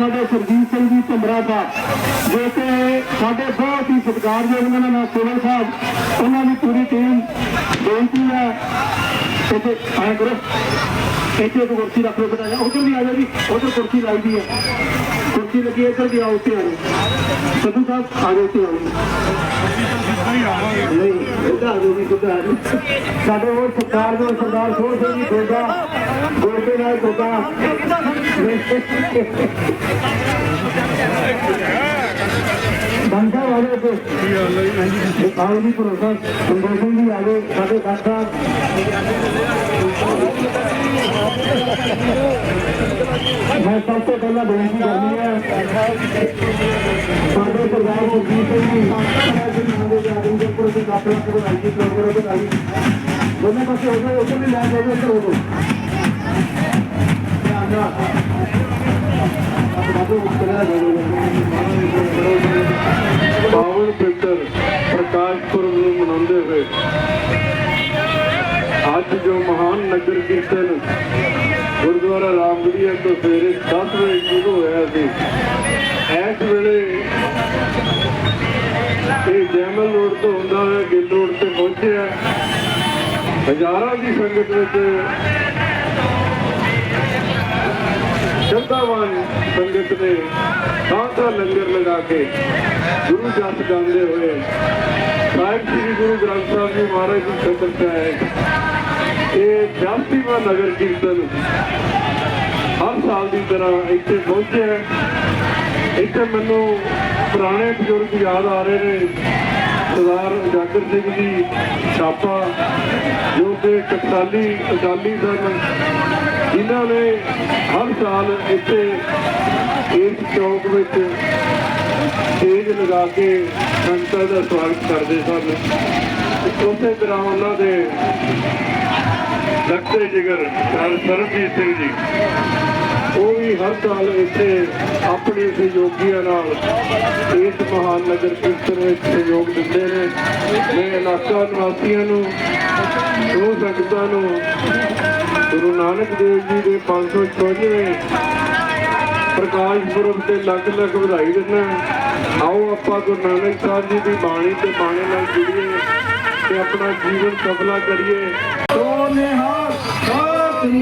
ਸਾਡੇ ਸਰਜੀਤ ਸਿੰਘ ਜੀ ਭੰਬਰਾ ਸਾਹਿਬ, ਜੋ ਕਿ ਸਾਡੇ ਬਹੁਤ ਹੀ ਸਤਿਕਾਰਯੋਗ ਉਹਨਾਂ ਦਾ ਨਾਮ ਸਾਹਿਬ, ਉਹਨਾਂ ਦੀ ਪੂਰੀ ਟੀਮ ਬੇਨਤੀ ਹੈ। ਇੱਥੇ ਆਇਆ ਕਰੋ। ਇੱਥੇ ਇੱਕ ਕੁਰਸੀ ਰੱਖ ਲਓ ਬਟਾਇਆ ਉਧਰ ਵੀ ਆ ਜਾਓ ਜੀ। ਉਧਰ ਕੁਰਸੀ ਲਾਈ ਦੀ ਹੈ। ਕੁਰਸੀ ਲੱਗੀ ਇੱਧਰ ਵੀ ਆਓ ਉੱਤੇ ਆ ਜਾਓ। ਸਾਹਿਬ, ਆ ਜਾਓ ਉੱਤੇ ਆਓ। ਨਹੀਂ, ਇੱਧਰ ਆ ਜਾਓ ਜੀ ਸਿੱਧਾ ਆ ਸਾਡੇ ਹੋਰ ਸਰਕਾਰ ਦੇ ਸਰਦਾਰ ਸੋਹਣ ਸਿੰਘ ਜੀ, ਗੋਗਾ। ਗੋਗੇ ਨਾਲ ਗੋਗਾ। ਬੰਦਾ ਵਾਲੇ ਕੋ ਆਓ ਜੀ ਭਰੋਸਾ ਸੰਦੋਸ਼ ਸਿੰਘ ਜੀ ਆ ਗਏ ਸਾਡੇ ਡਾਕਟਰ ਸਾਹਿਬ ਮੈਂ ਸਭ ਤੋਂ ਪਹਿਲਾਂ ਬੇਨਤੀ ਕਰਨੀ ਕੀਰਤਨ। ਗੁਰਦੁਆਰਾ ਰਾਮਗੜੀਆ ਤੋਂ ਸਵੇਰੇ 10 ਵਜੇ ਸ਼ੁਰੂ ਹੋਇਆ ਸੀ। ਇਸ ਵੇਲੇ ਇਹ ਜੈਮਲ ਰੋਡ ਤੋਂ ਹੁੰਦਾ ਹੋਇਆ ਗਿੱਲ ਰੋਡ ਤੇ ਪਹੁੰਚਿਆ। ਹਜ਼ਾਰਾਂ ਦੀ ਸੰਗਤ ਵਿੱਚ ਸ਼ਰਧਾਵਾਨ ਸੰਗਤ ਨੇ ਸਾਂਝਾ ਲੰਗਰ ਲਗਾ ਕੇ ਗੁਰੂ ਜਸ ਗਾਉਂਦੇ ਹੋਏ ਸਾਹਿਬ ਸ੍ਰੀ ਗੁਰੂ ਗ੍ਰੰਥ ਸਾਹਿਬ ਜੀ ਮਹਾਰਾਜ ਦੀ ਖਤਮ ਹੈ ਇਹ 82ਵਾਂ ਨਗਰ ਕੀਰਤਨ ਹਰ ਸਾਲ ਦੀ ਤਰ੍ਹਾਂ ਇੱਥੇ ਪਹੁੰਚਿਆ ਇੱਥੇ ਮੈਨੂੰ ਪੁਰਾਣੇ ਬਜ਼ੁਰਗ ਯਾਦ ਆ ਰਹੇ ਨੇ। ਸਰਦਾਰ ਉਜਾਗਰ ਸਿੰਘ ਜੀ, ਛਾਪਾ, ਜੋ ਕਿ ਟਕਸਾਲੀ ਅਕਾਲੀ ਸਨ। ਜਿਨ੍ਹਾਂ ਨੇ ਹਰ ਸਾਲ ਇੱਥੇ ਇਸ ਚੌਕ ਵਿੱਚ ਸਟੇਜ ਲਗਾ ਕੇ ਸੰਗਤਾਂ ਦਾ ਸਵਾਗਤ ਕਰਦੇ ਸਨ। ਉਸੇ ਤਰ੍ਹਾਂ ਉਹਨਾਂ ਦੇ ਲਖਤੇ ਜਿਗਰ ਸਰ ਸਰਬਜੀਤ ਸਿੰਘ ਜੀ। ਉਹ ਵੀ ਹਰ ਸਾਲ ਇੱਥੇ ਆਪਣੇ ਸਹਿਯੋਗੀਆਂ ਨਾਲ ਇਸ ਮਹਾਨ ਨਗਰ ਕੀਰਤਨ ਵਿੱਚ ਸਹਿਯੋਗ ਦਿੰਦੇ ਨੇ। ਮੈਂ ਇਲਾਕਾ ਨਿਵਾਸੀਆਂ ਨੂੰ ਉਹ ਸੰਗਤਾਂ ਨੂੰ, ਗੁਰੂ ਨਾਨਕ ਦੇਵ ਜੀ ਦੇ 554ਵੇਂ ਪ੍ਰਕਾਸ਼ ਪੁਰਬ ਤੇ ਲੱਖ ਲੱਖ ਵਧਾਈ ਦਿੰਦਾ। ਆਓ ਆਪਾਂ ਗੁਰੂ ਨਾਨਕ ਸਾਹਿਬ ਜੀ ਦੀ ਬਾਣੀ ਤੇ ਬਾਣੀ ਨਾਲ ਜੁੜੀਏ। ਤੇ ਆਪਣਾ ਜੀਵਨ ਸਫਲਾ ਕਰੀਏ। ਸੋਨੇ ਹਾਰ ਸਤਿ ਸ੍ਰੀ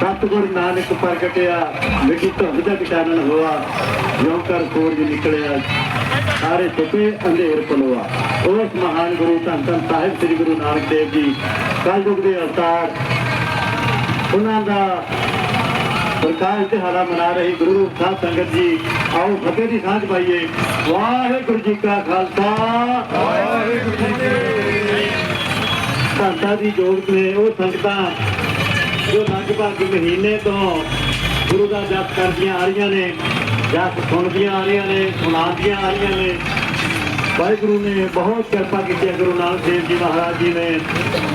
ਸਤਿਗੁਰ ਨਾਨਕ ਪ੍ਰਗਟਿਆ ਮਿੱਟੀ ਧੁੰਦ ਦਾ ਚਾਨਣ ਹੋਆ, ਜਿਉਂ ਕਰ ਸੂਰਜ ਨਿਕਲਿਆ, ਸਾਰੇ ਸੁਪੇ ਅੰਧੇਰ ਪਲੋਆ। ਉਸ ਮਹਾਨ ਗੁਰੂ ਧੰਨ ਧੰਨ ਸਾਹਿਬ, ਸ੍ਰੀ ਗੁਰੂ ਨਾਨਕ ਦੇਵ ਜੀ, ਕਲਯੁਗ ਦੇ ਅਵਤਾਰ ਉਹਨਾਂ ਦਾ ਪ੍ਰਕਾਸ਼ ਦਿਹਾੜਾ ਮਨਾ ਰਹੀ, ਗੁਰੂ ਰੂਪ ਸਾਹਿਬ ਸੰਗਤ ਜੀ, ਆਓ ਫਤਿਹ ਦੀ ਸਾਂਝ ਪਾਈਏ। ਵਾਹਿਗੁਰੂ ਜੀ ਕਾ ਖਾਲਸਾ। ਵਾਹਿਗੁਰੂ ਜੀ ਕੀ ਸੰਤਾਂ ਦੀ ਜੋਤ ਨੇ ਉਹ ਸੰਗਤਾਂ ਜੋ ਲਗਭਗ ਮਹੀਨੇ ਤੋਂ ਗੁਰੂ ਦਾ ਜਪ ਕਰਦੀਆਂ ਆ ਰਹੀਆਂ ਨੇ, ਜਪ ਸੁਣਦੀਆਂ ਆ ਰਹੀਆਂ ਨੇ, ਸੁਣਾਉਂਦੀਆਂ ਆ ਰਹੀਆਂ ਨੇ। ਵਾਹਿਗੁਰੂ ਨੇ ਬਹੁਤ ਕਿਰਪਾ ਕੀਤੀ ਹੈ, ਗੁਰੂ ਨਾਨਕ ਦੇਵ ਜੀ ਮਹਾਰਾਜ ਜੀ ਨੇ।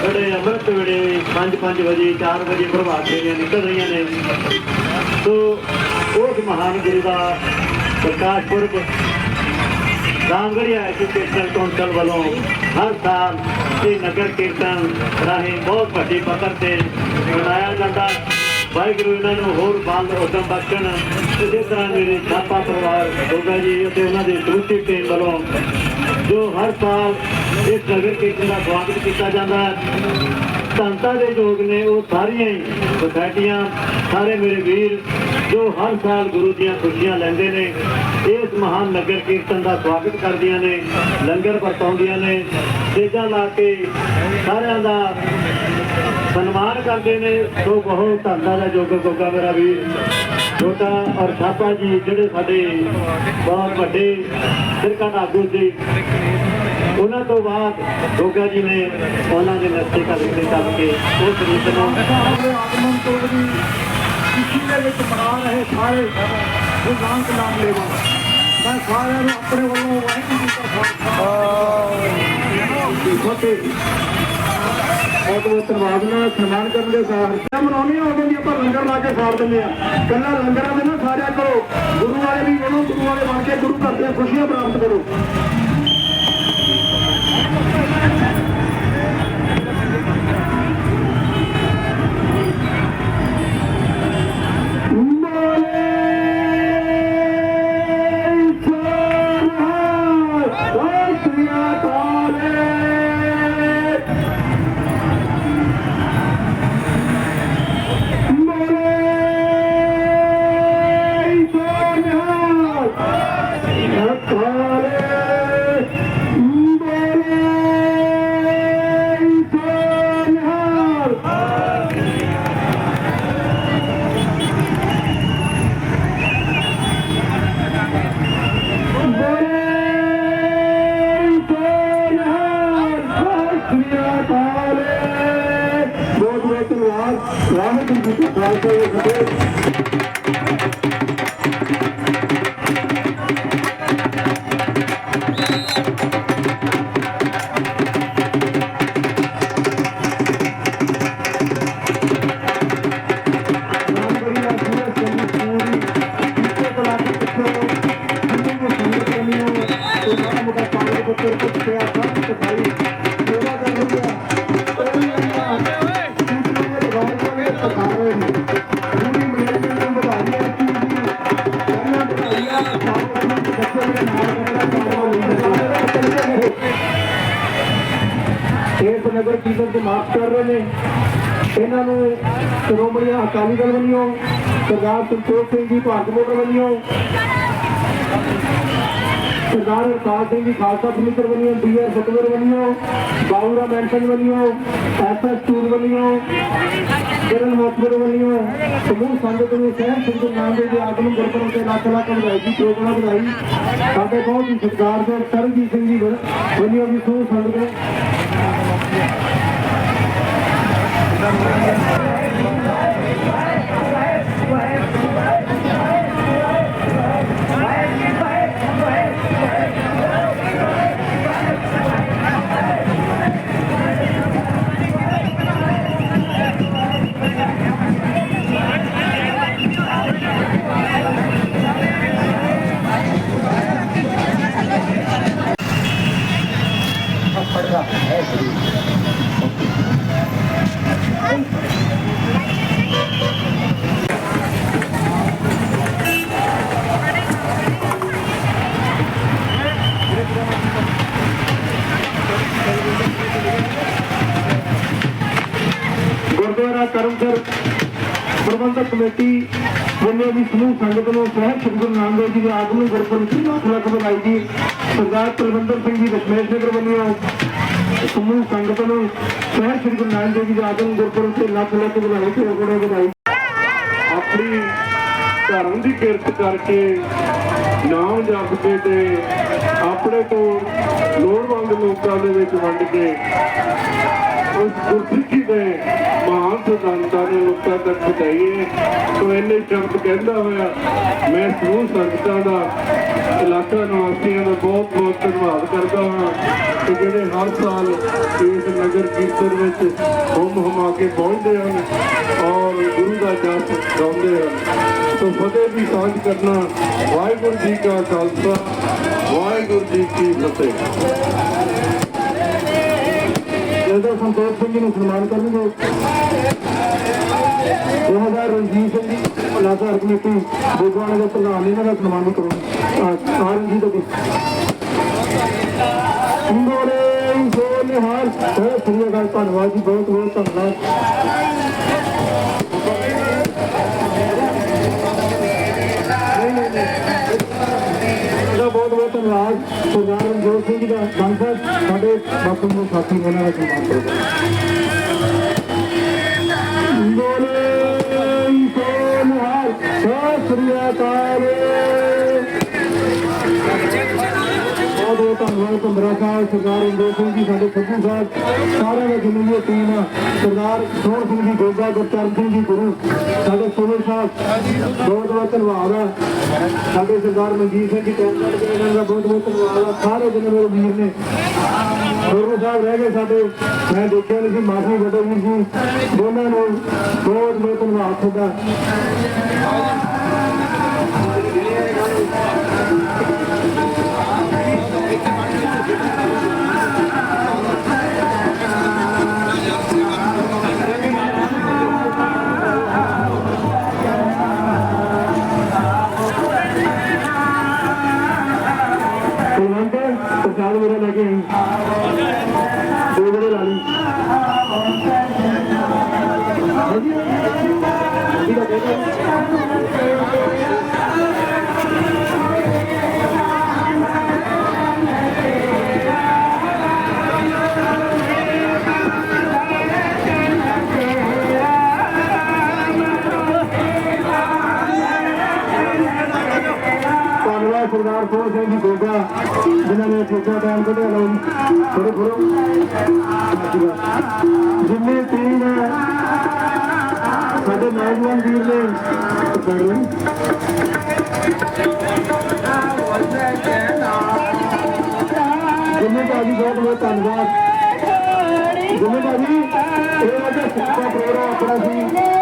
ਬੜੇ ਅੰਮ੍ਰਿਤ ਵੇਲੇ 5-5 ਵਜੇ 4 ਵਜੇ ਪ੍ਰਭਾਤ ਫੇਰੀਆਂ ਨਿਕਲ ਰਹੀਆਂ ਨੇ। ਸੋ ਉਸ ਮਹਾਨ ਗੁਰੂ ਦਾ ਪ੍ਰਕਾਸ਼ ਪੁਰਬ ਰਾਮਗੜੀਆ ਐਜੂਕੇਸ਼ਨਲ ਕੌਂਸਲ ਵੱਲੋਂ ਹਰ ਸਾਲ ਇਹ ਨਗਰ ਕੀਰਤਨ ਰਾਹੀਂ ਬਹੁਤ ਵੱਡੀ ਪੱਧਰ ਤੇ ਮਨਾਇਆ ਵਾਹਿਗੁਰੂ, ਇਹਨਾਂ ਨੂੰ ਹੋਰ ਬਲ ਉਦਮ ਬਖਸ਼ਣ। ਇਸੇ ਤਰ੍ਹਾਂ ਮੇਰੇ ਛਾਪਾ ਪਰਿਵਾਰ ਗੋਗਾ ਜੀ ਅਤੇ ਉਹਨਾਂ ਦੇ ਸਮੁੱਚੀ ਟੀਮ ਵੱਲੋਂ ਜੋ ਹਰ ਸਾਲ ਇਸ ਨਗਰ ਕੀਰਤਨ ਦਾ ਸਵਾਗਤ ਕੀਤਾ ਜਾਂਦਾ ਹੈ, ਸੰਤਾਂ ਦੇ ਯੋਗ ਨੇ ਉਹ ਸਾਰੀਆਂ ਹੀ ਸੁਸਾਇਟੀਆਂ, ਸਾਰੇ ਮੇਰੇ ਵੀਰ ਜੋ ਹਰ ਸਾਲ ਗੁਰੂ ਦੀਆਂ ਖੁਸ਼ੀਆਂ ਲੈਂਦੇ ਨੇ, ਇਸ ਮਹਾਨ ਨਗਰ ਕੀਰਤਨ ਦਾ ਸਵਾਗਤ ਕਰਦੀਆਂ ਨੇ, ਲੰਗਰ ਵਰਤਾਉਂਦੀਆਂ ਨੇ ਸਟੇਜਾਂ ਲਾ ਕੇ ਸਾਰਿਆਂ ਦਾ ਸਨਮਾਨ ਕਰਦੇ ਨੇ ਸੋ ਬਹੁਤ ਧੰਦਾ ਦਾ ਯੋਗ ਗੋਗਾ ਮੇਰਾ ਵੀਰ। ਛੋਟਾ ਔਰ ਛਾਪਾ ਜੀ ਜਿਹੜੇ ਸਾਡੇ ਬਹੁਤ ਵੱਡੇ ਸਿਰਕਾ ਆਗੂ ਸੀ ਉਹਨਾਂ ਤੋਂ ਬਾਅਦ ਗੋਗਾ ਜੀ ਨੇ ਉਹਨਾਂ ਦੇ ਨਸਤੇ ਕਰ ਦਿੱਤੇ ਚੱਲ ਕੇ ਉਸ ਰੀਤ ਨੂੰ ਆਗਮਨ ਤੋਂ ਵੀ ਖੁਸ਼ੀ ਦੇ ਵਿੱਚ ਮਨਾ ਰਹੇ ਸਾਰੇ ਗੁਰਦਾਨ ਨਾਮ ਲੈਵਾ ਮੈਂ ਸਾਰਿਆਂ ਨੂੰ ਆਪਣੇ ਵੱਲੋਂ ਵਾਹਿਗੁਰੂ ਜੀ ਕਾ ਖਾਲਸਾ। ਵਾਹਿਗੁਰੂ ਜੀ ਕੀ ਫਤਿਹ। ਬਹੁਤ ਬਹੁਤ ਧੰਨਵਾਦ ਨਾਲ ਸਨਮਾਨ ਕਰਨ ਦੇ ਸਾਰ ਮਨਾਉਣੀ ਹੋਵੇ ਜੀ ਆਪਾਂ ਲੰਗਰ ਲਾ ਕੇ ਸਾਰ ਦਿੰਦੇ ਆ ਕੱਲਾ ਲੰਗਰਾਂ ਦੇ ਨਾ ਸਾਰਿਆਂ ਕਰੋ ਗੁਰੂ ਵਾਲੇ ਵੀ ਬਣੋ ਗੁਰੂ ਵਾਲੇ ਬਣ ਕੇ ਗੁਰੂ ਘਰ ਦੀਆਂ ਖੁਸ਼ੀਆਂ ਪ੍ਰਾਪਤ ਕਰੋ। ਬਹੁਤ ਬਹੁਤ ਧੰਨਵਾਦ। ਵਾਹਿਗੁਰੂ ਜੀ ਕਾ ਖਾਲਸਾ ਜੀ ਨਗਰ ਕੀਰਤਨ ਦੇ ਮਾਫ ਕਰ ਰਹੇ ਨੇ। ਇਹਨਾਂ ਨੂੰ ਸ਼੍ਰੋਮਣੀ ਅਕਾਲੀ ਦਲ ਵੱਲੋਂ, ਸਰਦਾਰ ਸੰਤੋਖ ਸਿੰਘ ਜੀ, ਭਾਰਤ ਮੋਟਰ ਵੱਲੋਂ, ਸਰਦਾਰ ਅਰਤਾਜ ਸਿੰਘ ਜੀ, ਖਾਲਸਾ ਸਮਿਤਰ ਵੱਲੋਂ, ਡੀਆਰ ਫਤਵਰ ਵੱਲੋਂ ਬਾਉਰਾ ਮੈਂਸ਼ਨ ਵੱਲੋਂ ਐਸਐਸ ਟੂਰ ਵੱਲੋਂ ਕਿਰਨ ਮੋਤਵਰ ਵੱਲੋਂ, ਸਮੂਹ ਸੰਗਤ ਨੂੰ ਸਹਿਬ ਸਿੰਘ ਨਾਮ ਦੇ ਆਗਮਨ ਗੁਰਪੁਰਬ ਤੇ ਲੱਖ ਲੱਖ ਵਧਾਈ ਜੀ ਪ੍ਰੋਗਰਾਮ ਵਧਾਈ ਸਾਡੇ ਬਹੁਤ ਹੀ ਸਤਿਕਾਰਯੋਗ ਸਰਨਜੀਤ ਸਿੰਘ ਜੀ ਵੱਲੋਂ ਵੀ ਸਮੂਹ ਸੰਗਤ ਨੂੰ ਗੁਰਦੁਆਰਾ ਕਮੇਟੀ ਵੱਲੋਂ ਵੀ ਸਮੂਹ ਸੰਗਤ ਨੂੰ ਸਹਿਬ ਸ੍ਰੀ ਗੁਰੂ ਨਾਨਕ ਦੇਵ ਜੀ ਦੇ ਆਗਮਨ ਗੁਰਪੁਰਬ ਦੀ ਲੱਖ ਵਧਾਈ ਜੀ ਸਰਦਾਰ ਕੁਲਵੰਦਰ ਸਿੰਘ ਜੀ ਦਸ਼ਮੇਸ਼ ਨਗਰ ਵੱਲੋਂ ਸਮੂਹ ਸੰਗਤ ਨੂੰ ਸਹਿਬ ਸ੍ਰੀ ਗੁਰੂ ਨਾਨਕ ਦੇਵ ਜੀ ਦੇ ਆਗਮਨ ਗੁਰਪੁਰਬ ਤੇ ਲੱਖ ਲੱਖ ਵਧਾਈ ਤੇ ਕੋੜੇ ਵਧਾਈ। ਆਪਣੀ ਧਰਮ ਦੀ ਕਿਰਤ ਕਰਕੇ ਨਾਮ ਜਪ ਕੇ ਤੇ ਆਪਣੇ ਤੋਂ ਲੋੜਵੰਦ ਲੋਕਾਂ ਦੇ ਵਿੱਚ ਵੰਡ ਕੇ ਉਸ ਗੁਰਸਿੱਖੀ ਦੇ ਮਹਾਨ ਸਿਧਾਂਤਾਂ ਨੂੰ ਲੋਕਾਂ ਤੱਕ ਪਹੁੰਚਾਈਏ ਸੋ ਇੰਨੇ ਸ਼ਬਦ ਕਹਿੰਦਾ ਹੋਇਆ, ਮੈਂ ਸਮੂਹ ਸੰਗਤਾਂ ਦਾ, ਇਲਾਕਾ ਨਿਵਾਸੀਆਂ ਦਾ ਬਹੁਤ ਬਹੁਤ ਧੰਨਵਾਦ ਕਰਦਾ ਹਾਂ ਕਿ ਜਿਹੜੇ ਹਰ ਸਾਲ ਇਸ ਨਗਰ ਕੀਰਤਨ ਵਿੱਚ ਹੁਮ ਹੁਮਾ ਕੇ ਪਹੁੰਚਦੇ ਹਨ ਔਰ ਗੁਰੂ ਦਾ ਜਪ ਗਾਉਂਦੇ ਹਨ। ਸੋ ਫਤਿਹ ਦੀ ਸਾਂਝ ਕਰਨਾ ਵਾਹਿਗੁਰੂ ਜੀ ਕਾ ਖਾਲਸਾ, ਵਾਹਿਗੁਰੂ ਜੀ ਕੀ ਫਤਿਹ। ਜਦੋਂ ਸੰਤੋਖ ਸਿੰਘ ਜੀ ਨੂੰ ਸਨਮਾਨ ਕਰਨਗੇ। 2000 ਰਣਜੀਤ ਸਿੰਘ ਜੀ ਲਾਸਾਰ ਕਮੇਟੀ ਬੁੱਧਵਾਨੇ ਦੇ ਪ੍ਰਧਾਨ, ਇਹਨਾਂ ਦਾ ਸਨਮਾਨ ਵੀ ਕਰੋ ਸਾਰਨ ਜੀ ਦਾ ਇੰਦੋਰੇ ਸੋ ਨਿਹਾਲ, ਬਹੁਤ ਸ੍ਰੀ ਅਕਾਲ ਧੰਨਵਾਦ ਜੀ, ਬਹੁਤ ਬਹੁਤ ਧੰਨਵਾਦ। ਇਹਦਾ ਬਹੁਤ ਬਹੁਤ ਧੰਨਵਾਦ। ਸਰਦਾਰ ਰਣਜੋਤ ਸਿੰਘ ਜੀ ਦਾ ਸੰਸਦ ਅਕਾਲ ਸਾਹਿਬ ਸਰਦਾਰ ਇੰਦਰ ਸਿੰਘ ਜੀ, ਸਾਡੇ ਖੱਬੂ ਸਾਹਿਬ ਸਾਰਿਆਂ ਦੇ ਜਿੰਨੀ ਵੀ ਟੀਮ ਆ। ਸਰਦਾਰ ਸੋਹਣ ਸਿੰਘ ਜੀ ਗੋਗਾ ਗੁਰਚਰਨ ਸਿੰਘ ਜੀ, ਗੁਰੂ ਸਾਡੇ ਸੁਨੀਲ ਸਾਹਿਬ ਬਹੁਤ ਬਹੁਤ ਧੰਨਵਾਦ ਆ। ਸਾਡੇ ਸਰਦਾਰ ਮਨਜੀਤ ਸਿੰਘ ਜੀ ਟੈਂਕਰ ਦੇ ਇਹਨਾਂ ਦਾ ਬਹੁਤ ਬਹੁਤ ਧੰਨਵਾਦ ਆ। ਸਾਰੇ ਜਿੰਨੇ ਮੇਰੇ ਵੀਰ ਨੇ। ਗੁਰੂ ਸਾਹਿਬ ਰਹਿ ਗਏ ਸਾਡੇ। ਮੈਂ ਦੇਖਿਆ ਨਹੀਂ ਸੀ ਮਾਫੀ ਵੱਡੇ ਵੀਰ ਜੀ ਦੋਨਾਂ ਨੂੰ ਬਹੁਤ ਬਹੁਤ ਧੰਨਵਾਦ ਤੁਹਾਡਾ। ڌنوار سؤ سنڌ گوگا جن ۾ سوچان ٽائيم تڏهن الو ڪرو جني ٽ ٽيم ਸਾਡੇ ਨੌਜਵਾਨ ਵੀਰ ਨੇ ਕਰ ਰਹੇ ਜਿੰਨੇ ਭਾਜੀ ਬਹੁਤ ਬਹੁਤ ਧੰਨਵਾਦ ਜਿੰਨੇ ਭਾਜੀ ਇਹ ਅੱਜ ਸਿੱਖਾ ਪ੍ਰੋਗਰਾਮ ਆਪਣਾ ਸੀ